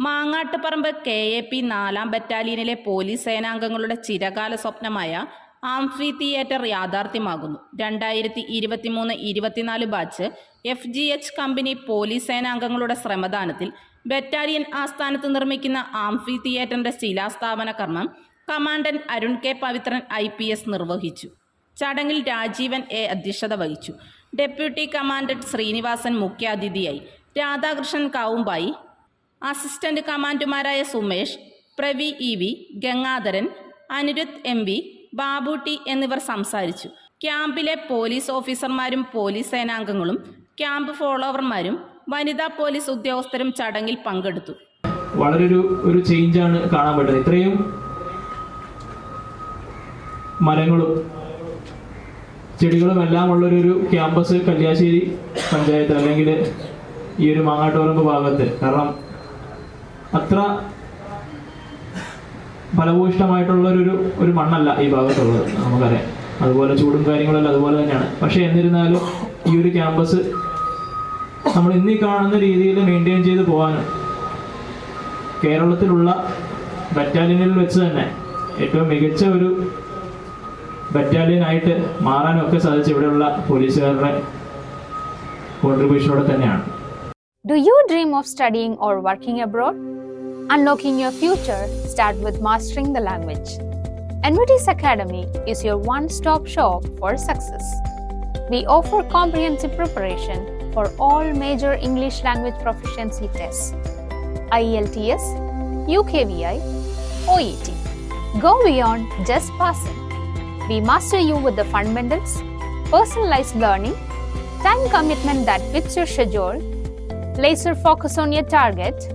Mangattuparamba K A P നാലാം ബറ്റാലിയനിലെ police സേനാംഗങ്ങളുടെ ചിരകാല സ്വപ്നമായ ആംഫി തിയേറ്റർ യാഥാർത്ഥ്യമാകുന്നു. രണ്ടായിരത്തി ഇരുപത്തിമൂന്ന് ഇരുപത്തിനാല് batch F G H company police സേനാംഗങ്ങളുടെ ശ്രമദാനത്തിൽ ബറ്റാലിയൻ ആസ്ഥാനത്ത് നിർമ്മിക്കുന്ന ആംഫി തിയേറ്ററിന്റെ ശിലാസ്ഥാപന കർമ്മം commandant Arun K Pavithran I P S നിർവഹിച്ചു. ചടങ്ങിൽ രാജീവൻ എ അധ്യക്ഷത വഹിച്ചു. ഡെപ്യൂട്ടി കമാൻഡന്റ് ശ്രീനിവാസൻ മുഖ്യാതിഥിയായി. Radhakrishnan Kavumbayi. Assistant കമാൻഡുമാരായ Sumesh Pravi E V Gangadharan Anirudh M V Babu T എന്നിവർ സംസാരിച്ചു. ക്യാമ്പിലെ പോലീസ് ഓഫീസർമാരും പോലീസ് സേനാംഗങ്ങളും ക്യാമ്പ് ഫോളോവർമാരും വനിതാ പോലീസ് ഉദ്യോഗസ്ഥരും ചടങ്ങിൽ പങ്കെടുത്തു. വളരെ ഒരു ഒരു ചേഞ്ചാണ് കാണാൻ പറ്റുന്നത്. ഇത്രയും മരങ്ങളും ചെടികളും എല്ലാം ഉള്ളൊരു ക്യാമ്പസ് കല്യാശ്ശേരി പഞ്ചായത്ത് അല്ലെങ്കിൽ ഈ ഒരു മാങ്ങാട്ടുപറമ്പ് ഭാഗത്ത്. കാരണം അത്ര ഫലഭൂയിഷ്ടമായിട്ടുള്ള ഒരു മണ്ണല്ല ഈ ഭാഗത്തുള്ളത് നമുക്കറിയാം. അതുപോലെ ചൂടും കാര്യങ്ങളെല്ലാം അതുപോലെ തന്നെയാണ്. പക്ഷേ എന്നിരുന്നാലും ഈ ഒരു ക്യാമ്പസ് നമ്മൾ ഇന്നീ കാണുന്ന രീതിയിൽ മെയിന്റെയിൻ ചെയ്ത് പോകാനും കേരളത്തിലുള്ള ബറ്റാലിയനിൽ വെച്ച് തന്നെ ഏറ്റവും മികച്ച ഒരു ബറ്റാലിയൻ ആയിട്ട് മാറാനും ഒക്കെ സാധിച്ച ഇവിടെയുള്ള പോലീസുകാരുടെ കോൺട്രിബ്യൂഷനോടെ തന്നെയാണ്. Do you dream of studying or working abroad? Unlocking your future start with mastering the language. NVT's Academy is your one-stop shop for success. We offer comprehensive preparation for all major English language proficiency tests. IELTS, UKVI, OET. Go beyond just passing. We master you with the fundamentals, personalized learning, time commitment that fits your schedule, laser focus on your target,